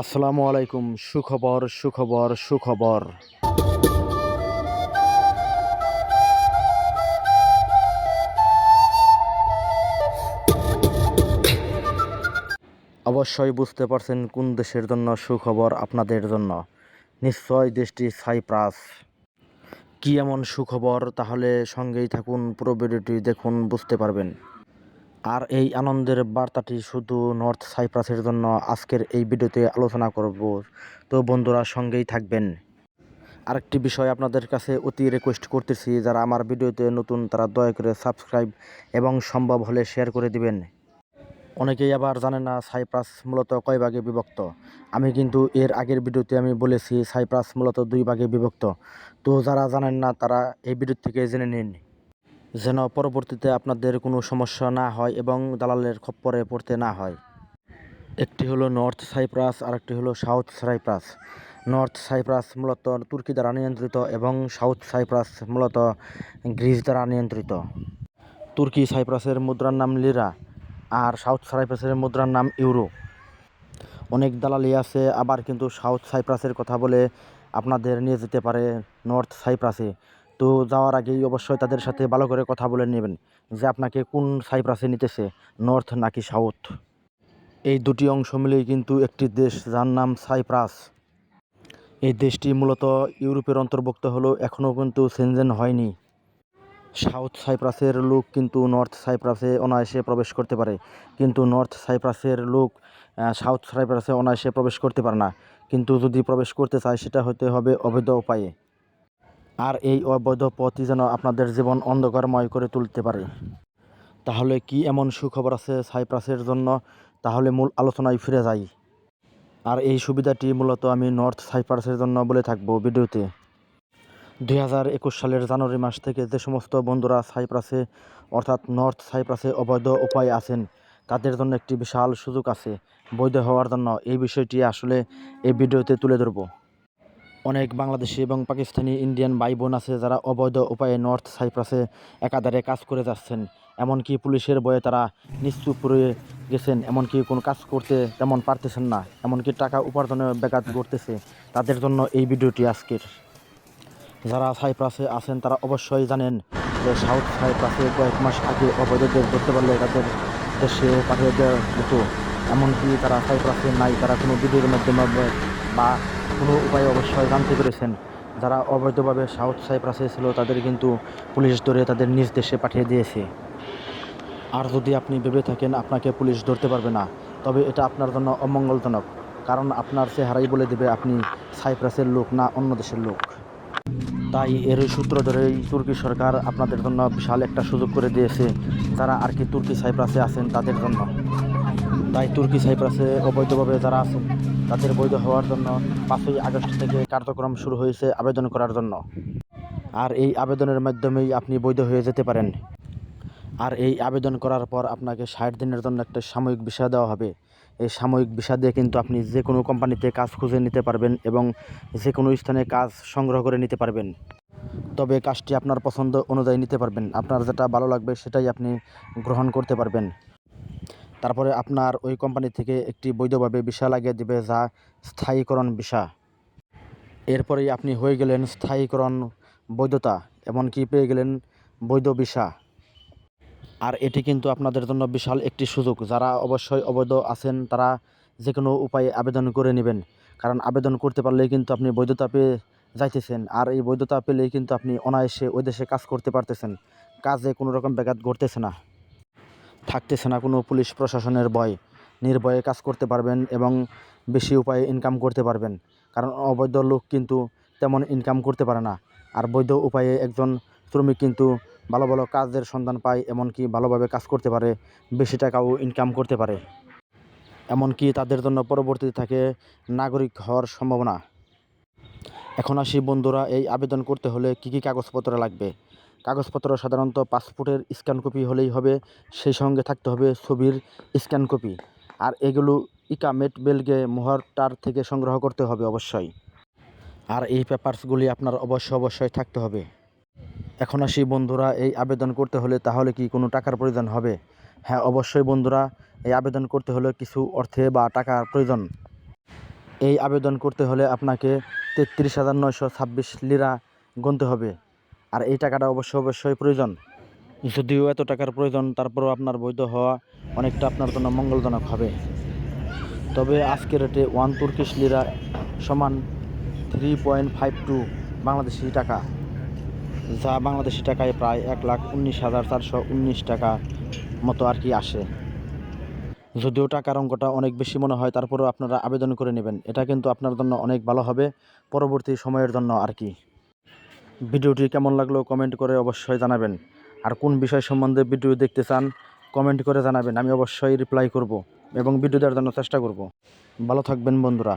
আসসালামু আলাইকুম, সুখবর সুখবর সুখবর। অবশ্যই বুঝতে পারছেন কোন দেশের জন্য সুখবর আপনাদের জন্য। নিশ্চয় দেশটি সাইপ্রাস। কি এমন সুখবর? তাহলে সঙ্গেই থাকুন, পুরো ভিডিওটি দেখুন, বুঝতে পারবেন। আর এই আনন্দের বার্তাটি শুধু নর্থ সাইপ্রাসের জন্য আজকের এই ভিডিওতে আলোচনা করব। তো বন্ধুরা, সঙ্গেই থাকবেন। আরেকটি বিষয় আপনাদের কাছে অতি রিকোয়েস্ট করতেছি, যারা আমার ভিডিওতে নতুন তারা দয়া করে সাবস্ক্রাইব এবং সম্ভব হলে শেয়ার করে দিবেন। অনেকেই আবার জানে না সাইপ্রাস মূলত কয় ভাগে বিভক্ত? আমি কিন্তু এর আগের ভিডিওতে আমি বলেছি সাইপ্রাস মূলত দুই ভাগে বিভক্ত। তো যারা জানেন না, তারা এই ভিডিও থেকে জেনে নিন। যেন পরবর্তীতে আপনাদের কোনো সমস্যা না হয় এবং দালালের খপ্পরে পড়তে না হয়। একটি হলো নর্থ সাইপ্রাস আর একটি হলো সাউথ সাইপ্রাস। নর্থ সাইপ্রাস মূলত তুর্কি দ্বারা নিয়ন্ত্রিত এবং সাউথ সাইপ্রাস মূলত গ্রিস দ্বারা নিয়ন্ত্রিত। তুর্কি সাইপ্রাসের মুদ্রার নাম লিরা আর সাউথ সাইপ্রাসের মুদ্রার নাম ইউরো। অনেক দালালি আছে, আবার কিন্তু সাউথ সাইপ্রাসের কথা বলে আপনাদের নিয়ে যেতে পারে নর্থ সাইপ্রাসে। তো যাওয়ার আগেই অবশ্যই তাদের সাথে ভালো করে কথা বলে নেবেন যে আপনাকে কোন সাইপ্রাসে নিতেছে, নর্থ নাকি সাউথ? এই দুটি অংশ মিলেই কিন্তু একটি দেশ যার নাম সাইপ্রাস। এই দেশটি মূলত ইউরোপের অন্তর্ভুক্ত হলেও এখনও কিন্তু সেনজেন হয়নি। সাউথ সাইপ্রাসের লোক কিন্তু নর্থ সাইপ্রাসে অনায়াসে প্রবেশ করতে পারে। কিন্তু নর্থ সাইপ্রাসের লোক সাউথ সাইপ্রাসে অনায়াসে প্রবেশ করতে পারে না। কিন্তু যদি প্রবেশ করতে চায়, সেটা হতে হবে অবৈধ উপায়ে। আর এই অবৈধ পথই যেন আপনাদের জীবন অন্ধকারময় করে তুলতে পারে। তাহলে কি এমন সুখবর আছে সাইপ্রাসের জন্য? তাহলে মূল আলোচনায় ফিরে যাই। আর এই সুবিধাটি মূলত আমি নর্থ সাইপ্রাসের জন্য বলে থাকব ভিডিওতে। দুই হাজার একুশ সালের জানুয়ারি মাস থেকে যে সমস্ত বন্ধুরা সাইপ্রাসে, অর্থাৎ নর্থ সাইপ্রাসে অবৈধ উপায় আছেন, তাদের জন্য একটি বিশাল সুযোগ আছে বৈধ হওয়ার জন্য। এই বিষয়টি আসলে এই ভিডিওতে তুলে ধরবো। অনেক বাংলাদেশি এবং পাকিস্তানি ইন্ডিয়ান ভাই বোন আছে যারা অবৈধ উপায়ে নর্থ সাইপ্রাসে একাধারে কাজ করে যাচ্ছেন। এমনকি পুলিশের বয়ে তারা নিশ্চুপ পড়ে গেছেন। এমনকি কোনো কাজ করতে তেমন পারতেছেন না। এমনকি টাকা উপার্জনে ব্যাঘাত ঘটতেছে তাদের জন্য এই ভিডিওটি আজকের। যারা সাইপ্রাসে আছেন তারা অবশ্যই জানেন যে সাউথ সাইপ্রাসে কয়েক মাস আগে অবৈধদের ধরতে পারলে তাদের দেশে পাঠিয়ে দেওয়া হতো এমনকি তারা সাইপ্রাসে নাই, তারা কোনো ভিডিওর মাধ্যমে বা কোনো উপায়ে অবশ্যই জানতে পেরেছেন। যারা অবৈধভাবে সাউথ সাইপ্রাসে ছিল, তাদের কিন্তু পুলিশ ধরে তাদের নিজ দেশে পাঠিয়ে দিয়েছে। আর যদি আপনি ভেবে থাকেন, আপনাকে পুলিশ ধরতে পারবে না, তবে এটা আপনার জন্য অমঙ্গলজনক, কারণ আপনার চেহারাই বলে দেবে আপনি সাইপ্রাসের লোক না অন্য দেশের লোক। তাই এর সূত্র ধরেই তুর্কি সরকার আপনাদের জন্য বিশাল একটা সুযোগ করে দিয়েছে, যারা আর কি তুর্কি সাইপ্রাসে আছেন তাদের জন্য। তাই তুর্কি সাইপ্রাসে অবৈধভাবে যারা আছেন তাদের বৈধ হওয়ার জন্য পাঁচই আগস্ট থেকে কার্যক্রম শুরু হয়েছে আবেদন করার জন্য। আর এই আবেদনের মাধ্যমেই আপনি বৈধ হয়ে যেতে পারেন। আর এই আবেদন করার পর আপনাকে ষাট দিনের জন্য একটা সাময়িক ভিসা দেওয়া হবে। এই সাময়িক ভিসা দিয়ে কিন্তু আপনি যে কোনো কোম্পানিতে কাজ খুঁজে নিতে পারবেন এবং যে কোনো স্থানে কাজ সংগ্রহ করে নিতে পারবেন। তবে কাজটি আপনার পছন্দ অনুযায়ী নিতে পারবেন। আপনার যেটা ভালো লাগবে সেটাই আপনি গ্রহণ করতে পারবেন। তারপরে আপনার ওই কোম্পানি থেকে একটি বৈধভাবে ভিসা লাগিয়ে দেবে যা স্থায়ীকরণ ভিসা। এরপরেই আপনি হয়ে গেলেন স্থায়ীকরণ বৈধতা, এমনকি পেয়ে গেলেন বৈধ ভিসা। আর এটি কিন্তু আপনাদের জন্য বিশাল একটি সুযোগ। যারা অবশ্যই অবৈধ আছেন, তারা যে কোনো উপায়ে আবেদন করে নেবেন। কারণ আবেদন করতে পারলেই কিন্তু আপনি বৈধতা পেয়ে যাইতেছেন, আর এই বৈধতা পেলেই কিন্তু আপনি অনায়াসে ওই দেশে কাজ করতে পারতেছেন। কাজে কোনো রকম ব্যাঘাত ঘটতেছে না। থাকতেছে না কোনো পুলিশ প্রশাসনের ভয়। নির্ভয়ে কাজ করতে পারবেন এবং বেশি উপায়ে ইনকাম করতে পারবেন। কারণ অবৈধ লোক কিন্তু তেমন ইনকাম করতে পারে না। আর বৈধ উপায়ে একজন শ্রমিক কিন্তু ভালো ভালো কাজের সন্ধান পায়, এমনকি ভালোভাবে কাজ করতে পারে, বেশি টাকাও ইনকাম করতে পারে। এমনকি তাদের জন্য পরবর্তীতে থাকে নাগরিক হওয়ার সম্ভাবনা। এখন আসি বন্ধুরা, এই আবেদন করতে হলে কী কী কাগজপত্র লাগবে? কাগজপত্র সাধারণত পাসপোর্টের স্ক্যান কপি হলেই হবে, সেই সঙ্গে থাকতে হবে ছবির স্ক্যান কপি। আর এগুলো ইকামেট বেলগে মোহরটার থেকে সংগ্রহ করতে হবে অবশ্যই। আর এই পেপারসগুলি আপনার অবশ্যই অবশ্যই থাকতে হবে। এখন আসি, বন্ধুরা, এই আবেদন করতে হলে তাহলে কি কোনো টাকার প্রয়োজন হবে? হ্যাঁ অবশ্যই বন্ধুরা, এই আবেদন করতে হলে কিছু অর্থে বা টাকার প্রয়োজন। এই আবেদন করতে হলে আপনাকে তেত্রিশ হাজার নয়শো ছাব্বিশ লিরা গুনতে হবে। আর এই টাকাটা অবশ্যই অবশ্যই প্রয়োজন। যদিও এত টাকার প্রয়োজন, তারপরেও আপনার বৈধ হওয়া অনেকটা আপনার জন্য মঙ্গলজনক হবে। তবে আজকের রেটে ওয়ান তুর্কিশ লিরা সমান three point five two Bangladeshi টাকা, যা বাংলাদেশি টাকায় প্রায় এক লাখ উনিশ হাজার চারশো উনিশ টাকা মতো আর কি আসে। যদিও টাকার অঙ্কটা অনেক বেশি মনে হয়, তারপরেও আপনারা আবেদন করে নেবেন। এটা কিন্তু আপনার জন্য অনেক ভালো হবে, পরবর্তী সময়ের জন্য আর কি। ভিডিওটি কেমন লাগল কমেন্ট করে অবশ্যই জানাবেন। আর কোন বিষয় সম্বন্ধে ভিডিও দেখতে চান, কমেন্ট করে জানাবেন। আমি অবশ্যই রিপ্লাই করব এবং ভিডিও দেওয়ার জন্য চেষ্টা করব। ভালো থাকবেন বন্ধুরা।